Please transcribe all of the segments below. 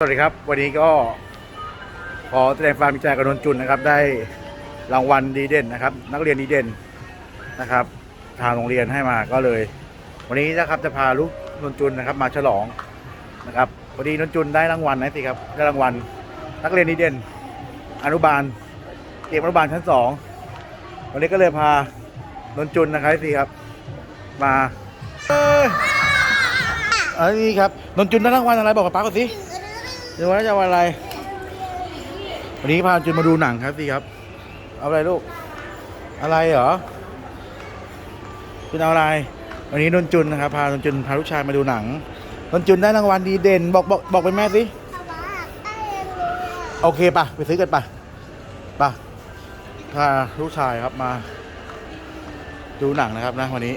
สวัสดีครับ วันนี้ก็ขอแสดงความดีใจกับนนจุนนะครับ ได้รางวัลดีเด่นนะครับ นักเรียนดีเด่นนะครับ ทางโรงเรียนให้มาก็เลย วันนี้นะครับจะพาลูกนนจุนนะครับ มาฉลองนะครับพอดีนนจุนได้รางวัลนะสิครับได้รางวัลนักเรียนดีเด่น อนุบาลเตรียมอนุบาลชั้นสองวันนี้ก็เลยพานนจุนนะครับสิครับ มาเอ้ยอันนี้ครับนนจุนได้รางวัลอะไรบอกกับป้าก่อนสิ เดี๋ยววันนี้จะวันอะไร วันนี้พาจุนมาดูหนังครับสิครับ เอาอะไรลูก อะไรเหรอจุนเอาอะไร วันนี้นนจุนนะครับ พานนจุนพาลูกชายมาดูหนัง นนจุนได้รางวัลดีเด่น บอกบอกบอกไปแม่สิโอเคปะไปซื้อกันปะปะพาลูกชายครับมา ดูหนังนะครับนะวันนี้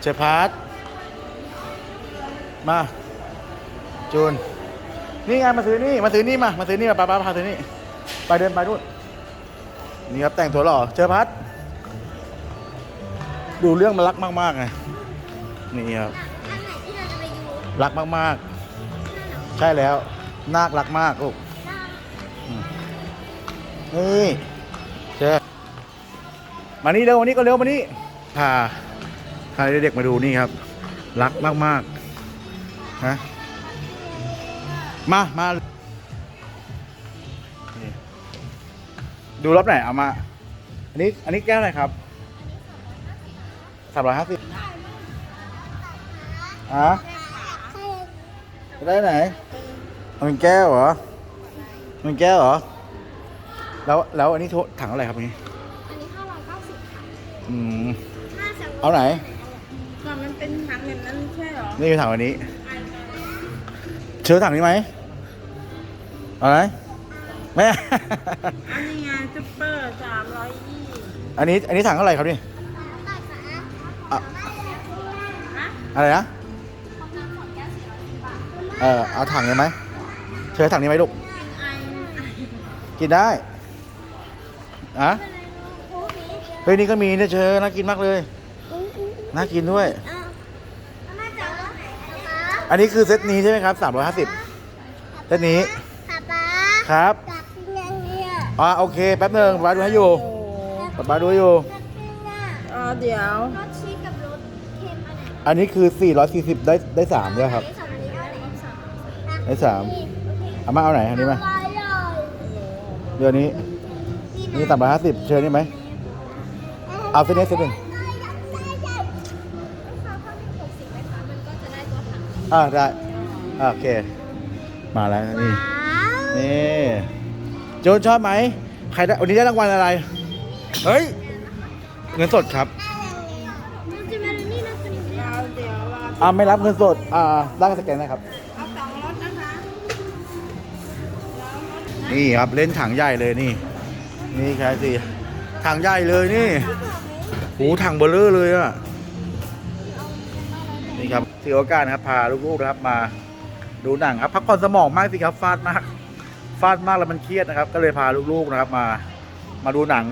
เชฟพาร์ทมา จูน นี่ไงมาซื้อนี่มาซื้อนี่มามาซื้อนี่มาป้าป้าพาซื้อนี่ไปเดินไปนู่นนี่ครับแต่งตัวหล่อเจอพัด ดูเรื่องมันรักมากๆไงนี่ครับอันไหนที่เราจะไปดูรักมากๆ ใช่แล้วนาครักมากลูกอืมนี่เจอมานี่เร็วมานี่ก็เร็วมานี่พาพาเด็กๆมาดูนี่ครับ รักมากๆฮะ มามานี่ดูรอบไหนเอามา อันนี้ อันนี้แก้วอะไรครับสามร้อยห้าสิบอะได้ไหนมันเป็นแก้วเหรอมันเป็นแก้วเหรอ แล้ว แล้วอันนี้โทถังอะไรครับอันนี้อันนี้ห้าร้อยเก้าสิบค่ะอืมห้าสามเอาไหน ก่อนมันเป็นถังแบบนั้นใช่เหรอ นี่คือถังอันนี้ เชื้อถังนี้ไหมเอาไหนแม่ อันนี้ไงซุปเปอร์สามร้อยยี่อันนี้ อันนี้ถังเท่าไหร่ครับนี่ตัดขาอะฮะอะไรนะของน้ำของแก้วสี่ร้อยสิบบาทเออเอาถังนี้ไหมเชื้อถังนี้ไหมลูกไอไอกินได้อะพวกนี้เฮ้ยนี่ก็มีเนี่ยเชื้อน่ากินมากเลยอุ้งอุ้งน่ากินด้วยอ้าวแล้วแม่จะเอาไหนป๊า อันนี้คือเซตนี้ใช่ไหมครับ350เซตนี้ ป๊าป๊าครับตักกินยังเนี่ยอ่าโอเคแป๊บหนึ่งป้าดูให้อยู่โอ้ป้าดูให้อยู่ตักกินอะเออเดี๋ยว รสชีสกับรสเค็มอันไหนอันนี้คือ 440 ได้ได้สามด้วยครับ สองอันนี้เอาไหนสามได้สาม เอามาเอาไหนอันนี้มาอร่อยเดือนนี้ นี่สามร้อยห้าสิบเชิญนี่ไหม เอาเส้นนี้เส้นหนึ่ง อ่าได้อ่าโอเค มาแล้วนี่ นี่โจนชอบไหม ใครได้วันนี้ได้รางวัลอะไร เฮ้ย เงินสดครับเราเดี๋ยวเราอ่าไม่รับเงินสด อ่าได้สแกนนะครับเอาสองรถนะคะนี่ครับเล่นถังใหญ่เลยนี่ นี่แค่สิถังใหญ่เลยนี่ หูถังเบลเลอร์เลยอะนี่ครับ ถือโอกาสนะครับพาลูกๆนะครับมาดูหนังครับพักผ่อนสมองมากสิครับฟาดมากฟาดมากแล้วมันเครียดนะครับ ก็เลยพาลูกๆนะครับ มามาดูหนัง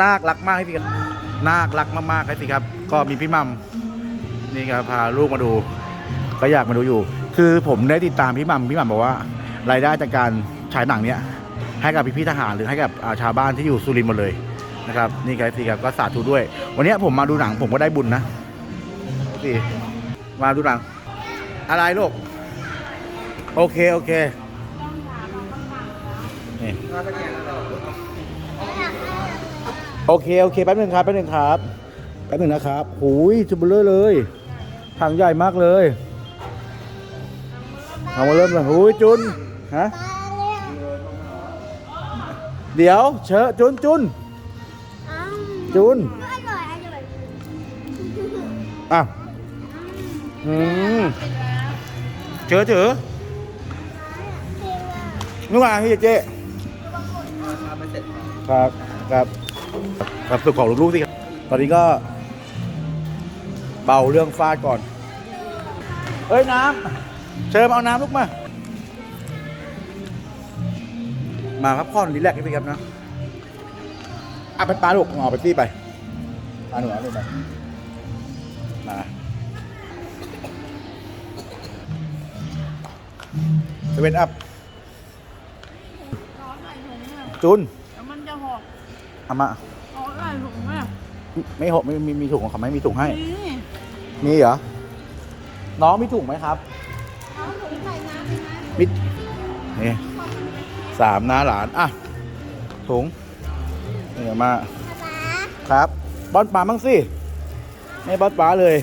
นาครักมากให้สิครับนาครักมากๆให้สิครับ ก็มีพี่มัมนี่ครับพาลูกมาดู ก็อยากมาดูอยู่ คือผมได้ติดตามพี่มัมพี่มัมบอกว่ารายได้จากการฉายหนังเนี้ยให้กับพี่ๆทหารหรือให้กับาชาวบ้านที่อยู่สุรินทร์หมดเลยนะครับ นี่ครับสิครับก็สาธุด้วย วันนี้ผมมาดูหนังผมก็ได้บุญนะสิ มาดูหนัง อะไรลูก โอเค โอเคนี่โอเค โอเค แป๊บหนึ่งครับ แป๊บหนึ่งครับ แป๊บหนึ่งนะครับหูยจุบเลอร์เลยถังใหญ่มากเลยเอามาเริ่มเลยหูยจุน ฮะ เดี๋ยว เชอะจุนจุนจุนอร่อยอร่อยอะ อืมเจอเจอนู่นมาพี่เจ๊ครับครับครับสุดของลูกๆสิครับ ตอนนี้ก็ เบาเรื่องฟาดก่อน เฮ้ยน้ำเชิญมเอาน้ำลูกมา มาพักผ่อนรีแลกซ์กันสิครับนะอะไปปลาลูกเอาไปตี้ไปปลาหนูเอาไปมา เซเว่นอัพจุนแล้วมันจะหกเอามาเอาอะไรถุงอะไม่หกไม่มีมีถุงของเขาไหมมีถุงให้ นี่มีเหรอ น้องมีถุงไหมครับ เอาถุงใส่น้ำไปนะมินี่สามน้าหลาน อะ ถุงนี่เอามา ป๊าครับบอลป๋าบ้างสิไม่บอลป๋าเลย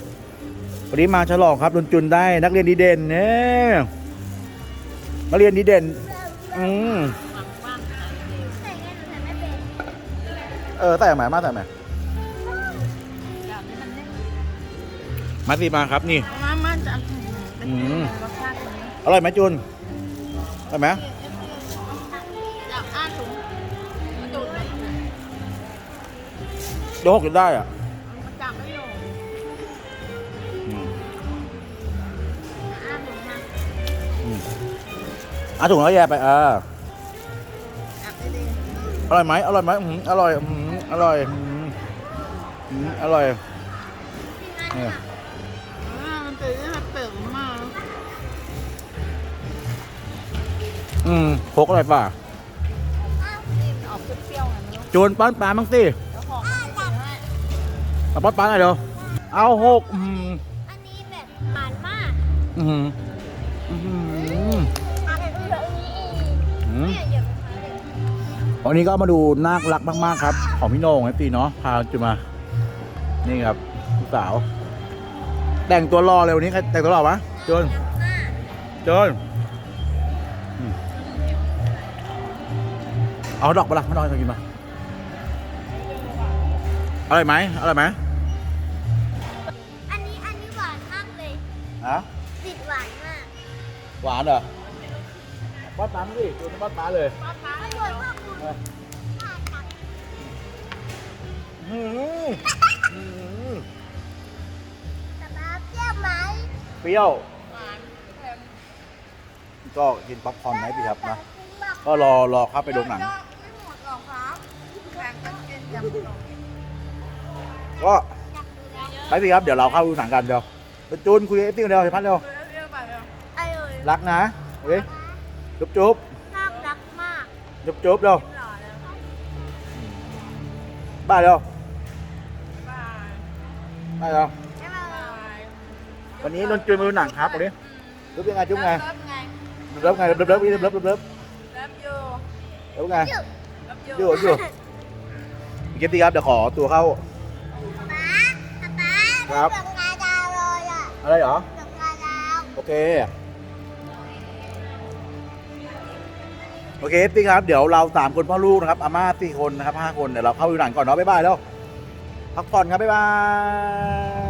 วันนี้มาฉลองครับรุนจุนได้นักเรียนดีเด่นเนี่ย นักเรียนดีเด่น อืมใส่ไงหนูใส่ไม่เป็นเออใส่ไหมมาใส่ไหมมาสิมาครับนี่มามันจะเป็นอืมรสชาตินี้อร่อยไหมจุนอร่อยไหมอยากอ้าถุงกระจุดเลยเดี๋ยวหกจะได้อะ อะถุงแล้วแย่ไปเออจับดีอร่อยไหมอร่อยไหมอืมอร่อยอืมอร่อยอืมอืมอร่อยพี่นัทเนี่ยๆอ่ามันตื่นมันตื่นมากอืมหกอร่อยป่ะออกเปรี้ยวๆหน่อยไม่รู้จูนป้อนปลาบ้างสิแล้วหอมมันจะให้เอาป้อนปลาหน่อยเดี๋ยวเอาหกอืมอันนี้แบบหวานมากอืมอืม มเนี่ยเดี๋ยวไปทานเลยวันนี้ก็มาดูนาครักมาก ๆ ครับ ของพี่โหน่งไอตีเนาะพาจุมา นี่ครับลูกสาว แต่งตัวรอเลยวันนี้ใครแต่งตัวรอวะจูนมากจูนอืมเอาดอกปะล่ะไม่ดอกให้เขากินมาอร่อยไหมอร่อยไหมอันนี้อันนี้หวานมากเลยฮะติดหวานมาก หวานเหรอ ป้อนปลาไม่ดิจูนป้อนปลาเลยอร่อยมากคุณอืมอืมแต่บ้าเปรี้ยวไหมเปรี้ยวหวานเค็มก็กินป๊อปคอร์นไหมพี่ครับนะก็รอรอเข้าไปดูหนัง ไม่หมดหรอกครับแข่งกันกินอย่างเดียวก็ไปสิครับ เดี๋ยวเราเข้าดูหนังกันเดี๋ยวไปจูนคุยกับเอฟซีกันเดียวสิพันเดียวเรียกไปเลยอร่อยรักนะโอเค จุ๊บจุ๊บน่ารักมากจุ๊บจุ๊บเดี๋ยวหล่อแล้วบ้ายเดี๋ยวบายบ้ายเดี๋ยวบ๊ายบายบายวันนี้นนท์จูนมาดูหนังครับวันนี้จุ๊บยังไงจุ๊บไงเลิฟไงเลิฟไงเลิฟเลิฟเลิฟเลิฟเลิฟเลิฟเลิฟยูเลิฟไงเลิฟอยูยู่อยู่เก็บดีครับเดี๋ยวขอตัวเข้าป๊าป๊าครับดอกงาดาวเลยอะอะไรเหรอดอกงาดาวโอเค โอเคพี่ครับ เดี๋ยวเราสามคนพ่อลูกนะครับอาม่าสี่คนนะครับห้าคนเดี๋ยวเราเข้าดูหนังก่อนเนาะบ๊ายบายแล้วพักผ่อนครับบ๊ายบาย